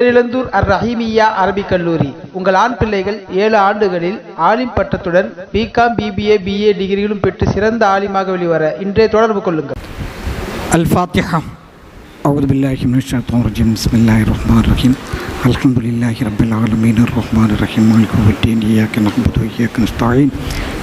பேரிழந்தூர் அர் ரஹீமியா அரபிக் கல்லூரி உங்கள் ஆண் பிள்ளைகள் ஏழு ஆண்டுகளில் ஆலிம் பட்டத்துடன் பிகாம் பிபிஏ பிஏ டிகிரிகளும் பெற்று சிறந்த ஆலிமாக வெளிவர இன்றைய தொடர்பு கொள்ளுங்கள் الفاتحة أعوذ بالله من الشيطان الرجيم بسم الله الرحمن الرحيم الحمد لله رب العالمين الرحمن الرحيم مالك يوم الدين إياك نعبد وإياك نستعين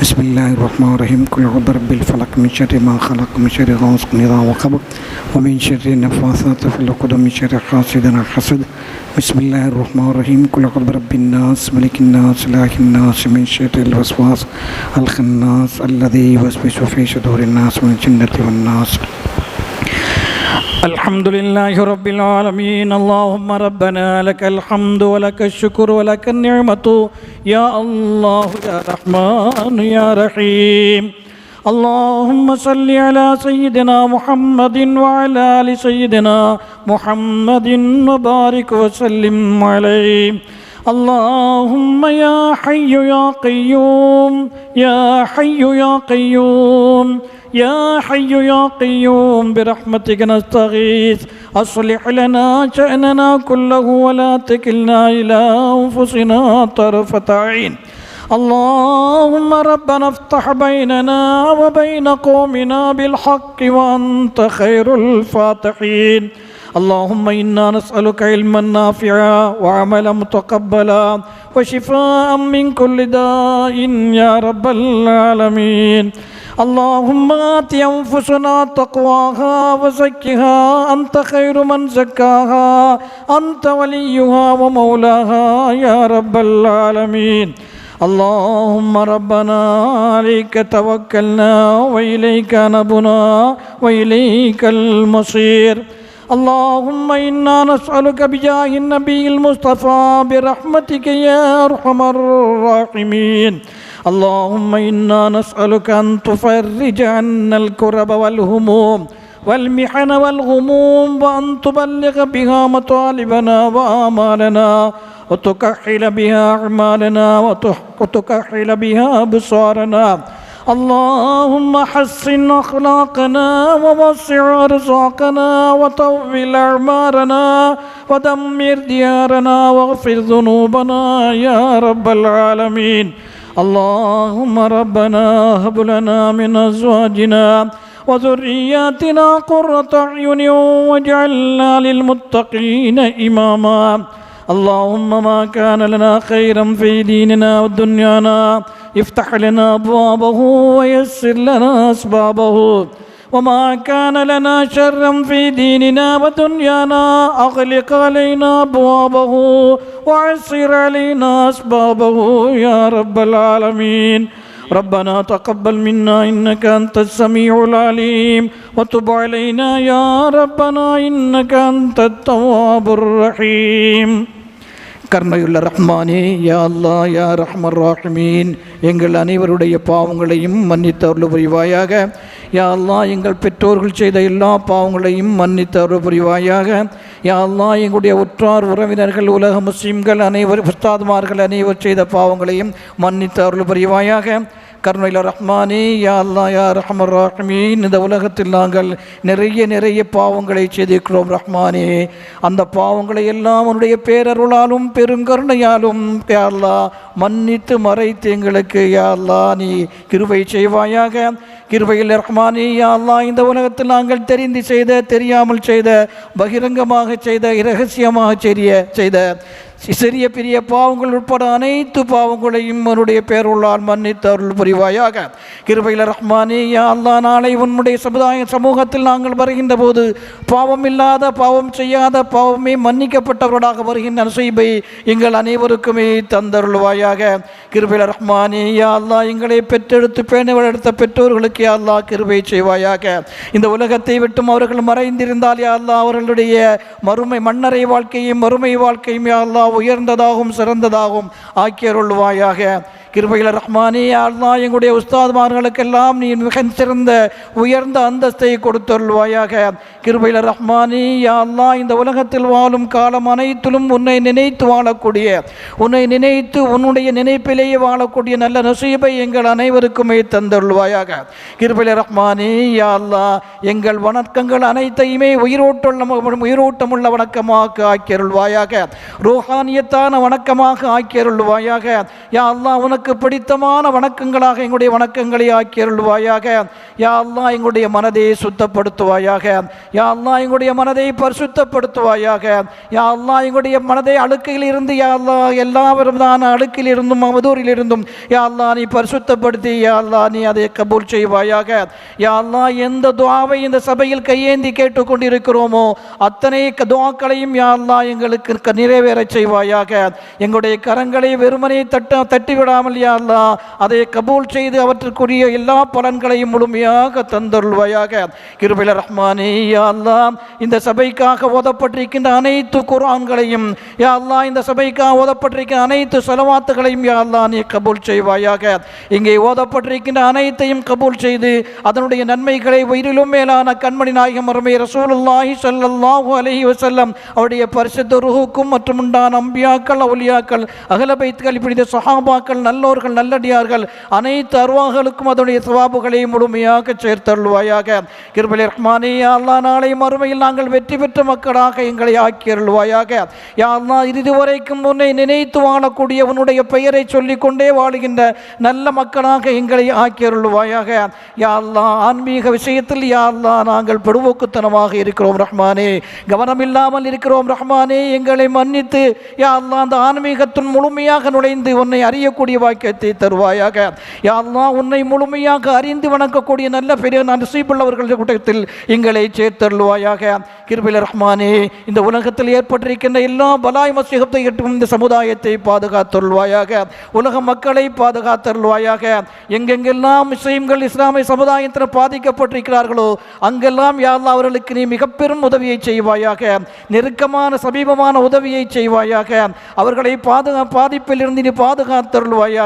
بسم الله الرحمن الرحيم قل اعوذ برب الفلق من شر ما خلق من شر غاسق اذا وقب ومن شر النفاثات في العقد من شر حاسد إذا حسد بسم الله الرحمن الرحيم قل اعوذ برب الناس ملك الناس اله الناس من شر الوسواس الخناس الذي يوسوس في صدور الناس من الجنة والناس الحمد لله رب العالمين اللهم ربنا لك الحمد ولك الشكر ولك النعمة يا الله يا رحمن يا رحيم اللهم صل على سيدنا محمد وعلى آل سيدنا محمد وبارك وسلم عليه اللهم يا حي يا قيوم يا حي يا قيوم يا حي يا قيوم برحمتك نستغيث. أصلح لنا شأننا كله ولا تكلنا إلى أنفسنا طرفة عين. اللهم ربنا افتح بيننا وبين قومنا بالحق وأنت خير الفاتحين. اللهم إنا نسألك علما نافعا وعملا متقبلا وشفاء من كل داء يا رب العالمين. اللهم آت أنفسنا تقواها وزكها. أنت خير من زكاها. أنت وليها ومولاها يا رب العالمين. اللهم ربنا عليك توكلنا وإليك نبنا وإليك المصير. اللهم إنا نسألك بجاه النبي المصطفى برحمتك يا أرحم الراحمين. اللهم إنا نسألك أن تفرج عنا الكرب والهموم والمحن والغموم وأن تبلغ بها مطالبنا وآمالنا وتكحل بها أعمالنا وتكحل بها أبصارنا اللهم حسن أخلاقنا ووسع أرزاقنا وطول أعمارنا ودمر ديارنا واغفر ذنوبنا يا رب العالمين. اللهم ربنا هب لنا من أزواجنا وذرياتنا قرة أعين واجعلنا للمتقين إماما. اللهم ما كان لنا خيرا في ديننا ودنيانا افتح لنا أبوابه ويسر لنا أسبابه. وما كان لنا شرا في ديننا ودنيانا أغلق علينا أبوابه وعسر علينا أسبابه يا رب العالمين. ربنا تقبل منا إنك أنت السميع العليم. وتب علينا يا ربنا إنك أنت التواب الرحيم. கருணையுள்ள ரஹ்மானே யா அல்லா யா ரஹ்மர் ராஹ்மீன். எங்கள் அனைவருடைய பாவங்களையும் மன்னித்து அருள் புரிவாயாக யா அல்லா எங்கள் பெற்றோர்கள் செய்த எல்லா பாவங்களையும் மன்னித்து அருள் புரிவாயாக யா அல்லா எங்களுடைய உற்றார் உறவினர்கள் உலக முஸ்லீம்கள் அனைவர் உஸ்தாத்மார்கள் அனைவர் செய்த பாவங்களையும் மன்னித்து அருள் புரிவாயாக கருணையில் ரஹ்மானே யா அல்லா யா ரஹமர் ரஹ்மீன். இந்த உலகத்தில் நாங்கள் நிறைய நிறைய பாவங்களை செய்திருக்கிறோம் ரஹ்மானே. அந்த பாவங்களை எல்லாம் உன்னுடைய பேரருளாலும் பெருங்கருணையாலும் யா அல்லா மன்னித்து மறைத்து எங்களுக்கு யா அல்லா நீ கிருவை செய்வாயாக. கிருபையில் ரஹ்மானே யா அல்லா இந்த உலகத்தில் நாங்கள் தெரிந்து செய்த தெரியாமல் செய்த பகிரங்கமாக செய்த இரகசியமாக செய்ய செய்த சிறிய பெரிய பாவங்கள் உட்பட அனைத்து பாவங்களையும் அவருடைய பேருள்ளால் மன்னித்து அருள் புரிவாயாக. கிருபையில் ரஹ்மானே யா அல்லா நாளை உன்னுடைய சமுதாய சமூகத்தில் நாங்கள் வருகின்ற போது பாவம் இல்லாத பாவம் செய்யாத பாவமே மன்னிக்கப்பட்டவர்களாக வருகின்ற நசைபை எங்கள் அனைவருக்குமே தந்தருள்வாயாக. கிருபையில் ரஹ்மானே அல்லா எங்களை பெற்றெடுத்து பேணி வளர்த்த பெற்றோர்களுக்கு அல்லா கிருபை செய்வாயாக. இந்த உலகத்தை விட்டும் அவர்கள் மறைந்திருந்தால் யா அல்லா அவர்களுடைய மறுமை மன்னரை வாழ்க்கையும் மறுமை வாழ்க்கையும் யா அல்லா உயர்ந்ததாகவும் சிறந்ததாகவும் ஆக்கியருள்வாயாக. கிருபையில் ரஹ்மானே அல்லா எங்களுடைய உஸ்தாத்மார்களுக்கெல்லாம் நீ மிக சிறந்த உயர்ந்த அந்தஸ்தை கொடுத்தருள்வாயாக. கிருபையில் ரஹ்மானே யா அல்லாஹ் இந்த உலகத்தில் வாழும் காலம் அனைத்திலும் உன்னை நினைத்து வாழக்கூடிய உன்னை நினைத்து உன்னுடைய நினைப்பிலேயே வாழக்கூடிய நல்ல நசீபை எங்கள் அனைவருக்குமே தந்தருள்வாயாக. கிருபையில் ரஹ்மானே யா அல்லாஹ் எங்கள் வணக்கங்கள் அனைத்தையுமே உயிரோட்டுள்ள உயிரோட்டமுள்ள வணக்கமாக ஆக்கியருள்வாயாக. ரோஹானியத்தான வணக்கமாக ஆக்கியருள்வாயாக. யா அல்லாஹ் உனக்கு பிடித்தமான வணக்கங்களாக எங்களுடைய வணக்கங்களை ஆக்கியருள்வாயாக. யா அல்லாஹ் எங்களுடைய மனதை சுத்தப்படுத்துவாயாக. யாழ்லாம் எங்களுடைய மனதை பரிசுத்தப்படுத்துவாயாக. யா எங்களுடைய மனதை அழுக்கையில் இருந்து யாழ்லா அல்லாஹ் எல்லா விதமான அழுக்கில் இருந்தும் அவதூறில் இருந்தும் யா நீ பரிசுத்தப்படுத்தி யா நீ அதை கபூல் செய்வாயாக. யா எந்த துவாவை இந்த சபையில் கையேந்தி கேட்டுக்கொண்டிருக்கிறோமோ அத்தனை துவாக்களையும் யா எங்களுக்கு க- நிறைவேறச் செய்வாயாக. எங்களுடைய கரங்களை வெறுமனை தட்ட தட்டி விடாமல் அல்லா அதை கபூல் செய்து அவற்றுக்குரிய எல்லா பலன்களையும் முழுமையாக தந்தருள்வாயாக. கிருபில ரஹ்மானே யா அல்லா இந்த சபைக்காக ஓதப்பட்டிருக்கின்ற அனைத்து குரான்களையும் யா அல்லா இந்த சபைக்காக ஓதப்பட்டிருக்கிற அனைத்து செலவாத்துகளையும் யா அல்லா நீ கபூல் செய்வாயாக. இங்கே ஓதப்பட்டிருக்கின்ற அனைத்தையும் கபூல் செய்து அதனுடைய நன்மைகளை உயிரிலும் மேலான கண்மணி நாயகம் அருமை ரசூலுல்லாஹி ஸல்லல்லாஹு அலைஹி வஸல்லம் அவருடைய பரிசுத்த ருஹுக்கும் மற்றும் உண்டான அம்பியாக்கள் அவுலியாக்கள் அகலபைத்துகள் இப்படி சஹாபாக்கள் நல்ல நல்லோர்கள் நல்லடியார்கள். அனைத்து அருவாகளுக்கும் அதனுடைய சவாபுகளை முழுமையாக சேர்த்தருள்வாயாக கிருபலி ரஹ்மானே யா நாளை மறுமையில் நாங்கள் வெற்றி பெற்ற மக்களாக எங்களை ஆக்கியருள்வாயாக யா இறுதி வரைக்கும் உன்னை நினைத்து வாழக்கூடிய உன்னுடைய பெயரை சொல்லிக்கொண்டே வாழுகின்ற நல்ல மக்களாக எங்களை ஆக்கியருள்வாயாக யா ஆன்மீக விஷயத்தில் யா நாங்கள் பெடுவோக்குத்தனமாக இருக்கிறோம் ரஹ்மானே. கவனமில்லாமல் இருக்கிறோம் ரஹ்மானே எங்களை மன்னித்து யா அந்த ஆன்மீகத்தின் முழுமையாக நுழைந்து உன்னை அறியக்கூடிய பாக்கியத்தை தருவாயாக. யாரெல்லாம் உன்னை முழுமையாக அறிந்து வணங்கக்கூடிய நல்ல பெரிய நசீபுள்ளவர்கள் கூட்டத்தில் எங்களை சேர்த்தருள்வாயாக. கிருபில ரஹ்மானே இந்த உலகத்தில் ஏற்பட்டிருக்கின்ற எல்லா பலாய் மசிகத்தை எட்டும் இந்த சமுதாயத்தை பாதுகாத்தருள்வாயாக. உலக மக்களை பாதுகாத்தருள்வாயாக. எங்கெங்கெல்லாம் முஸ்லீம்கள் இஸ்லாமிய சமுதாயத்தில் பாதிக்கப்பட்டிருக்கிறார்களோ அங்கெல்லாம் யாரெல்லாம் அவர்களுக்கு நீ மிக பெரும் உதவியை செய்வாயாக. நெருக்கமான சமீபமான உதவியை செய்வாயாக. அவர்களை பாதுகா பாதிப்பில் இருந்து நீ பாதுகாத்தருள்வாயாக.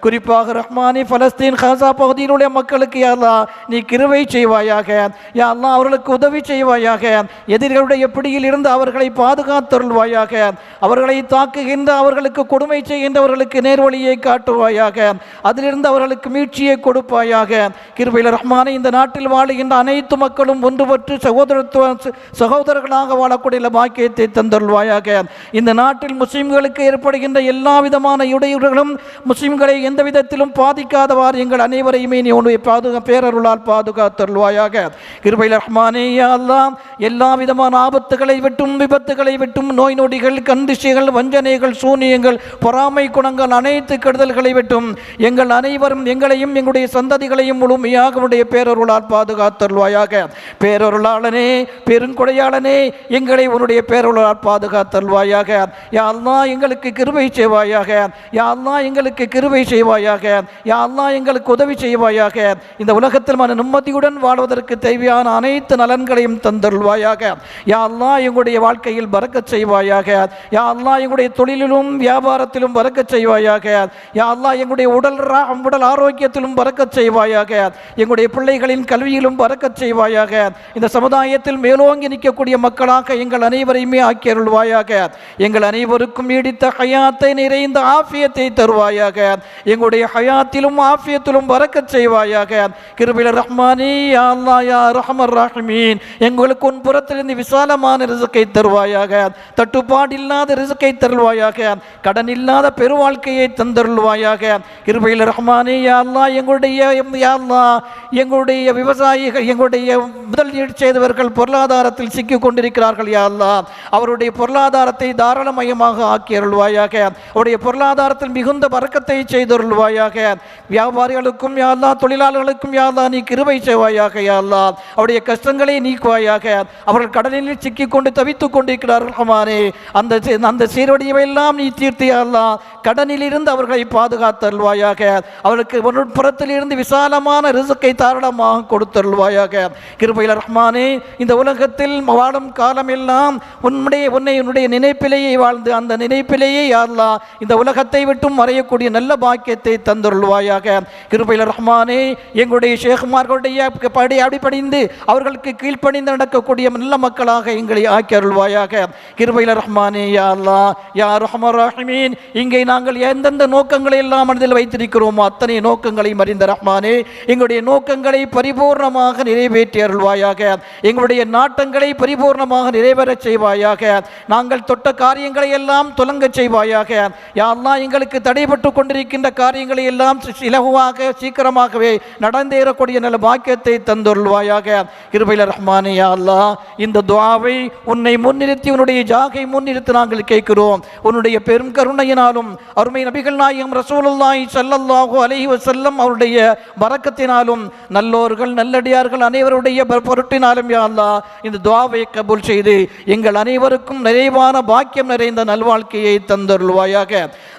குறிப்பாக ரஹ்மானி பலஸ்தீன் காசா பகுதியினுடைய மக்களுக்கு யாரா நீ கிருவை செய்வாயாக. யா அவர்களுக்கு உதவி செய்வாயாக. எதிரிகளுடைய பிடியில் இருந்து அவர்களை பாதுகாத்தருள்வாயாக. அவர்களை தாக்குகின்ற அவர்களுக்கு கொடுமை செய்கின்றவர்களுக்கு நேர்வழியை காட்டுவாயாக. அதிலிருந்து அவர்களுக்கு மீட்சியை கொடுப்பாயாக. கிருபையில் ரஹ்மானே இந்த நாட்டில் வாழுகின்ற அனைத்து மக்களும் ஒன்றுபட்டு சகோதரத்துவ சகோதரர்களாக வாழக்கூடிய பாக்கியத்தை தந்தருள்வாயாக. இந்த நாட்டில் முஸ்லிம்களுக்கு ஏற்படுகின்ற எல்லா விதமான இடையூறுகளும் முஸ்லிம்களை எந்த விதத்திலும் பாதிக்காதவாறு எங்கள் அனைவரையுமே நீ உன்னுடைய பாதுகா பேரருளால் பாதுகாத்தருள்வாயாக. கிருபையில் ரஹ்மானே யா எல்லா விதமான ஆபத்துகளை விட்டும் விபத்துகளை விட்டும் நோய் நொடிகள் கந்திசைகள் வஞ்சனைகள் சூனியங்கள் பொறாமை குணங்கள் அனைத்து கெடுதல்களை விட்டும் எங்கள் அனைவரும் எங்களையும் எங்களுடைய சந்ததிகளையும் முழுமையாக உடைய பேரருளால் பாதுகாத்தருள்வாயாக. பேரருளாளனே பெருங்கொடையாளனே எங்களை உன்னுடைய பேரருளால் பாதுகாத்தருள்வாயாக. யா எங்களுக்கு கிருபை செய்வாயாக. யா எங்களுக்கு எங்களுக்கு கிருவை செய்வாயாக. யா அல்லாஹ் எங்களுக்கு உதவி செய்வாயாக. இந்த உலகத்தில் மன நிம்மதியுடன் வாழ்வதற்கு தேவையான அனைத்து நலன்களையும் தந்தருள்வாயாக. யா அல்லா எங்களுடைய வாழ்க்கையில் பறக்க செய்வாயாக. யா அல்லா எங்களுடைய தொழிலிலும் வியாபாரத்திலும் பறக்க செய்வாயாக. யா அல்லாஹ் எங்களுடைய உடல் உடல் ஆரோக்கியத்திலும் பறக்க செய்வாயாக. எங்களுடைய பிள்ளைகளின் கல்வியிலும் பறக்க செய்வாயாக. இந்த சமுதாயத்தில் மேலோங்கி நிற்கக்கூடிய மக்களாக எங்கள் அனைவரையுமே ஆக்கியருள்வாயாக எங்கள் அனைவருக்கும் நீடித்த ஹயாத்தை நிறைந்த ஆஃபியத்தை தருவாயாக. செய்வாயாக. எங்களுடைய ஹயாத்திலும் ஆஃபியத்திலும் பறக்கச் செய்வாயாக. கிருபில ரஹ்மானி யா யா ரஹ்மர் ரஹீமீன். எங்களுக்கு உன் புறத்திலிருந்து விசாலமான ரிசுக்கை தருவாயாக. தட்டுப்பாடு இல்லாத ரிசுக்கை தருள்வாயாக கடன் இல்லாத பெருவாழ்க்கையை தந்தருள்வாயாக. கிருபையில் ரஹ்மானே யாழ்லா எங்களுடைய யாழ்லா எங்களுடைய விவசாயிகள் எங்களுடைய முதலீடு செய்தவர்கள் பொருளாதாரத்தில் சிக்கிக் கொண்டிருக்கிறார்கள் யாழ்லா அவருடைய பொருளாதாரத்தை தாராளமயமாக ஆக்கி அருள்வாயாக. அவருடைய பொருளாதாரத்தில் மிகுந்த பறக்க பறக்கத்தை செய்தருள்வாயாக. வியாபாரிகளுக்கும் யாழ்லா தொழிலாளர்களுக்கும் யாழ்லா நீ கிருபை செய்வாயாக யாழ்லா அவருடைய கஷ்டங்களை நீக்குவாயாக. அவர்கள் கடலில் சிக்கிக் கொண்டு தவித்துக் கொண்டிருக்கிறார்கள் ரஹ்மானே அந்த அந்த சீரடியவையெல்லாம் நீ தீர்த்து கடனில் இருந்து அவர்களை பாதுகாத்தருள்வாயாக. அவர்களுக்கு ஒரு இருந்து விசாலமான ரிசுக்கை தாராளமாக கொடுத்தருள்வாயாக. கிருபையில் ரஹ்மானே இந்த உலகத்தில் வாழும் காலமெல்லாம் உன்னுடைய உன்னை உன்னுடைய நினைப்பிலேயே வாழ்ந்து அந்த நினைப்பிலேயே யாழ்லா இந்த உலகத்தை விட்டும் மறையக்கூடிய நல்ல பாக்கியத்தை தந்தருள்வாயாக. கிருபையில் ரஹ்மானே எங்களுடைய ஷேகுமார்களுடைய படி அடிப்படைந்து அவர்களுக்கு கீழ்ப்பணிந்து நடக்கக்கூடிய நல்ல மக்களாக எங்களை ஆக்கி அருள்வாயாக. கிருபையில் ரஹ்மானே யா அல்லா யா ரஹ்மான் ரஹ்மீன். இங்கே நாங்கள் எந்தெந்த நோக்கங்களை எல்லாம் மனதில் வைத்திருக்கிறோமோ அத்தனை நோக்கங்களையும் அறிந்த ரஹ்மானே எங்களுடைய நோக்கங்களை பரிபூர்ணமாக நிறைவேற்றி அருள்வாயாக. எங்களுடைய நாட்டங்களை பரிபூர்ணமாக நிறைவேறச் செய்வாயாக. நாங்கள் தொட்ட காரியங்களை எல்லாம் துலங்கச் செய்வாயாக. யாரெல்லாம் எங்களுக்கு தடைபட்டு கொண்டிருக்கின்ற காரியங்களை எல்லாம் இலகுவாக சீக்கிரமாகவே நடந்தேறக்கூடிய நல்ல பாக்கியத்தை தந்தொருள்வாயாக. இருபையில் ரஹ்மானியா அல்லா இந்த துவாவை உன்னை முன்னிறுத்தி உன்னுடைய ஜாகை முன்னிறுத்தி நாங்கள் கேட்கிறோம். உன்னுடைய பெரும் கருணையினாலும் அருமை நபிகள் நாயகம் ரசூலுல்லாய் சல்லல்லாஹு அலஹி வசல்லம் அவருடைய வரக்கத்தினாலும் நல்லோர்கள் நல்லடியார்கள் அனைவருடைய பொருட்டினாலும் யா அல்லாஹ் இந்த துவாவை கபூல் செய்து எங்கள் அனைவருக்கும் நிறைவான பாக்கியம் நிறைந்த நல்வாழ்க்கையை தந்தருள்வாயாக.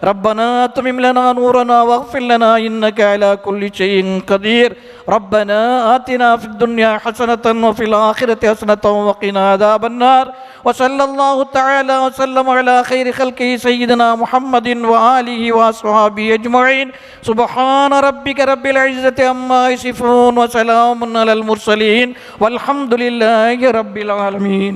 ரப்பனா துமிம் لنا نورنا واغفر لنا إنك على كل شيء قدير. ربنا آتنا في الدنيا حسنة وفي الآخرة حسنة وقنا عذاب النار. وصلى الله تعالى وسلم على خير خلقه سيدنا محمد وآله وصحابه أجمعين. سبحان ربك رب العزة عما يصفون وسلام على المرسلين. والحمد لله رب العالمين.